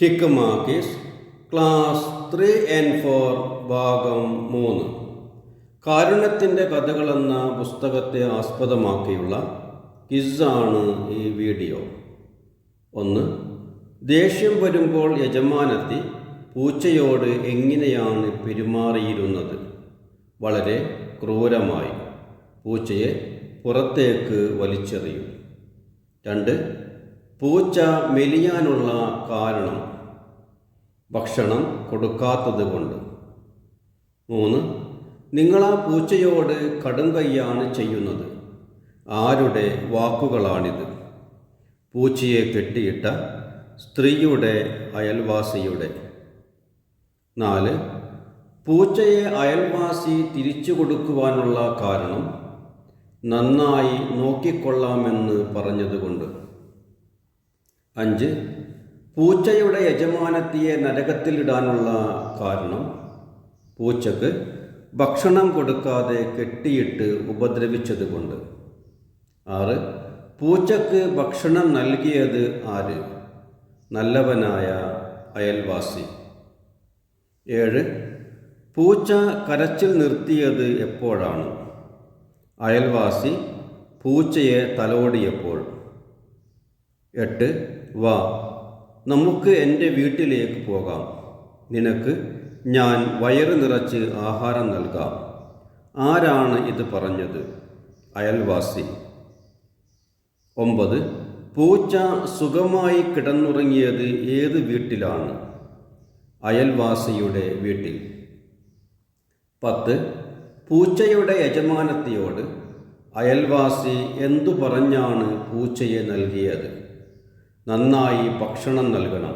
ഹിക്മ case class three and four ഭാഗം മൂന്ന്. കാരുണ്യത്തിന്റെ കഥകളെന്ന പുസ്തകത്തെ ആസ്പദമാക്കിയുള്ള കിസ്സാണ് ഈ വീഡിയോ. ഒന്ന് ദേഷ്യം വരുമ്പോൾ യജമാനത്തി പൂച്ചയോട് എങ്ങനെയാണ് പെരുമാറിയിരുന്നത്? വളരെ ക്രൂരമായി. പൂച്ചയെ പുറത്തേക്ക് വലിച്ചെറിയും. രണ്ട് പൂച്ച മെലിയാനുള്ള കാരണം ഭക്ഷണം കൊടുക്കാത്തത് കൊണ്ട്. മൂന്ന് നിങ്ങൾ ആ പൂച്ചയോട് കടും കൈയാണ് ചെയ്യുന്നത്. ആരുടെ വാക്കുകളാണിത്? പൂച്ചയെ കെട്ടിയിട്ട സ്ത്രീയുടെ അയൽവാസിയുടെ. നാല് പൂച്ചയെ അയൽവാസി തിരിച്ചു കൊടുക്കുവാനുള്ള കാരണം നന്നായി നോക്കിക്കൊള്ളാമെന്ന് പറഞ്ഞതുകൊണ്ട്. അഞ്ച് പൂച്ചയുടെ യജമാനത്തിയെ നരകത്തിലിടാനുള്ള കാരണം. പൂച്ചക്ക് ഭക്ഷണം കൊടുക്കാതെ കെട്ടിയിട്ട് ഉപദ്രവിച്ചതുകൊണ്ട്. ആറ് പൂച്ചക്ക് ഭക്ഷണം നൽകിയത് ആര്? നല്ലവനായ അയൽവാസി. ഏഴ് പൂച്ച കരച്ചിൽ നിർത്തിയത് എപ്പോഴാണ്? അയൽവാസി പൂച്ചയെ തലോടിയപ്പോൾ. എട്ട് വാ നമുക്ക് എന്റെ വീട്ടിലേക്ക് പോകാം. നിനക്ക് ഞാൻ വയറ് നിറച്ച് ആഹാരം നൽകാം. ആരാണ് ഇത് പറഞ്ഞത്? അയൽവാസി. ഒമ്പത് പൂച്ച സുഖമായി കിടന്നുറങ്ങിയത് ഏത് വീട്ടിലാണ്? അയൽവാസിയുടെ വീട്ടിൽ. പത്ത് പൂച്ചയുടെ യജമാനത്തിയോട് അയൽവാസി എന്തു പറഞ്ഞാണ് പൂച്ചയെ നൽകിയത്? നന്നായി ഭക്ഷണം നൽകണം.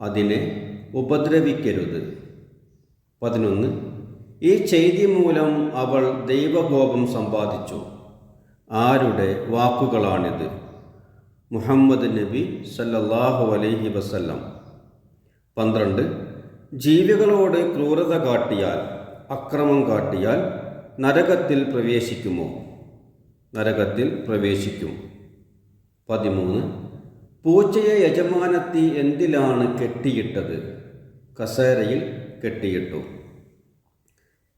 അതിനെ ഉപദ്രവിക്കരുത്. പതിനൊന്ന്. ഈ ചെയ്തി മൂലം അവൾ ദൈവകോപം സമ്പാദിച്ചു. ആരുടെ വാക്കുകളാണിത്? മുഹമ്മദ് നബി സല്ലല്ലാഹു അലൈഹി വസല്ലം. പന്ത്രണ്ട്. ജീവികളോട് ക്രൂരത കാട്ടിയാൽ അക്രമം കാട്ടിയാൽ നരകത്തിൽ പ്രവേശിക്കുമോ? നരകത്തിൽ പ്രവേശിക്കും. പതിമൂന്ന്. പൂച്ചയെ യജമാനത്തി എന്തിലാണ് കെട്ടിയിട്ടത്? കസേരയിൽ കെട്ടിയിട്ടു.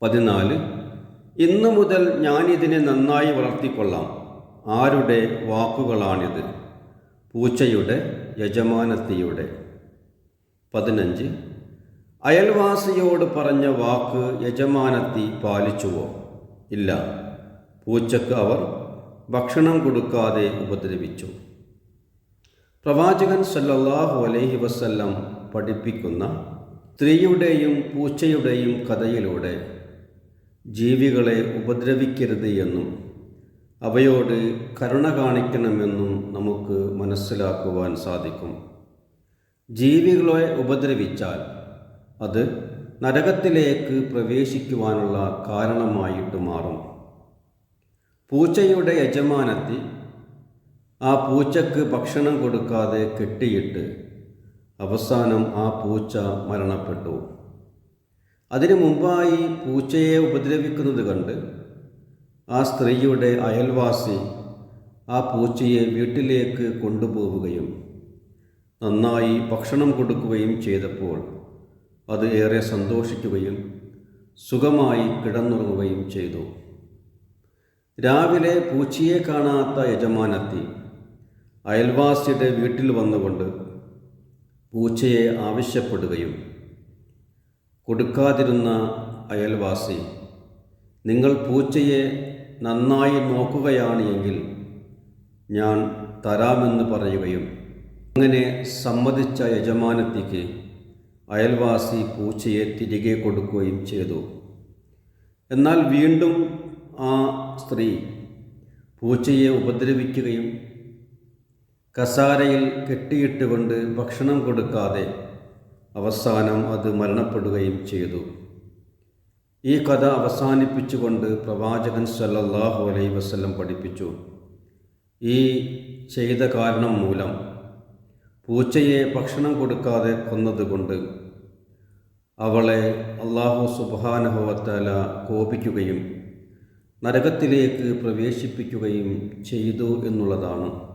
പതിനാല്. ഇന്നു മുതൽ ഞാനിതിനെ നന്നായി വളർത്തിക്കൊള്ളാം. ആരുടെ വാക്കുകളാണിത്? പൂച്ചയുടെ യജമാനത്തിയുടെ. പതിനഞ്ച്. അയൽവാസിയോട് പറഞ്ഞ വാക്ക് യജമാനത്തി പാലിച്ചുവോ? ഇല്ല. പൂച്ചക്ക് അവർ ഭക്ഷണം കൊടുക്കാതെ ഉപദ്രവിച്ചു. പ്രവാചകൻ സല്ലല്ലാഹു അലൈഹി വസല്ലം പഠിപ്പിക്കുന്ന സ്ത്രീയുടെയും പൂച്ചയുടെയും കഥയിലൂടെ ജീവികളെ ഉപദ്രവിക്കരുത് എന്നും അവയോട് കരുണ കാണിക്കണമെന്നും നമുക്ക് മനസ്സിലാക്കുവാൻ സാധിക്കും. ജീവികളെ ഉപദ്രവിച്ചാൽ അത് നരകത്തിലേക്ക് പ്രവേശിക്കുവാനുള്ള കാരണമായിട്ട് മാറും. പൂച്ചയുടെ യജമാനത്തി ആ പൂച്ചക്ക് ഭക്ഷണം കൊടുക്കാതെ കെട്ടിയിട്ട് അവസാനം ആ പൂച്ച മരണപ്പെട്ടു. അതിനു മുമ്പായി പൂച്ചയെ ഉപദ്രവിക്കുന്നത് കണ്ട് ആ സ്ത്രീയുടെ അയൽവാസി ആ പൂച്ചയെ വീട്ടിലേക്ക് കൊണ്ടുപോവുകയും നന്നായി ഭക്ഷണം കൊടുക്കുകയും ചെയ്തപ്പോൾ അത് ഏറെ സന്തോഷിക്കുകയും സുഖമായി കിടന്നുറങ്ങുകയും ചെയ്തു. രാവിലെ പൂച്ചയെ കാണാത്ത യജമാനത്തി അയൽവാസിയുടെ വീട്ടിൽ വന്നുകൊണ്ട് പൂച്ചയെ ആവശ്യപ്പെടുകയും കൊടുക്കാതിരുന്ന അയൽവാസി നിങ്ങൾ പൂച്ചയെ നന്നായി നോക്കുകയാണ് എങ്കിൽ ഞാൻ തരാമെന്ന് പറയുകയും അങ്ങനെ സമ്മതിച്ച യജമാനത്തിക്ക് അയൽവാസി പൂച്ചയെ തിരികെ കൊടുക്കുകയും ചെയ്തു. എന്നാൽ വീണ്ടും ആ സ്ത്രീ പൂച്ചയെ ഉപദ്രവിക്കുകയും കസാരയിൽ കെട്ടിയിട്ടുകൊണ്ട് ഭക്ഷണം കൊടുക്കാതെ അവസാനം അത് മരണപ്പെടുകയും ചെയ്തു. ഈ കഥ അവസാനിപ്പിച്ചുകൊണ്ട് പ്രവാചകൻ സല്ലല്ലാഹു അലൈ വസ്ലം പഠിപ്പിച്ചു. ഈ ചെയ്ത കാരണം മൂലം പൂച്ചയെ ഭക്ഷണം കൊടുക്കാതെ കൊന്നതുകൊണ്ട് അവളെ അള്ളാഹു സുബാനഹുവത്തല കോപിക്കുകയും നരകത്തിലേക്ക് പ്രവേശിപ്പിക്കുകയും ചെയ്തു എന്നുള്ളതാണ്.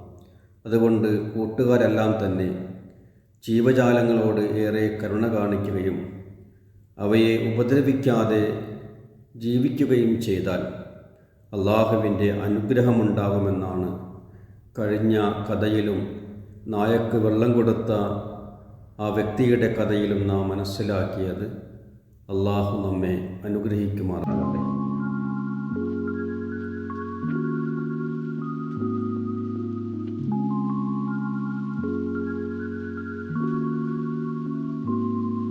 അതുകൊണ്ട് കൂട്ടുകാരെല്ലാം തന്നെ ജീവജാലങ്ങളോട് ഏറെ കരുണ കാണിക്കുകയും അവയെ ഉപദ്രവിക്കാതെ ജീവിക്കുകയും ചെയ്താൽ അള്ളാഹുവിന്റെ അനുഗ്രഹമുണ്ടാകുമെന്നാണ് കഴിഞ്ഞ കഥയിലും നായക്ക് വെള്ളം കൊടുത്ത ആ വ്യക്തിയുടെ കഥയിലും നാം മനസ്സിലാക്കിയത്. അള്ളാഹു നമ്മെ അനുഗ്രഹിക്കുമാറാകട്ടെ.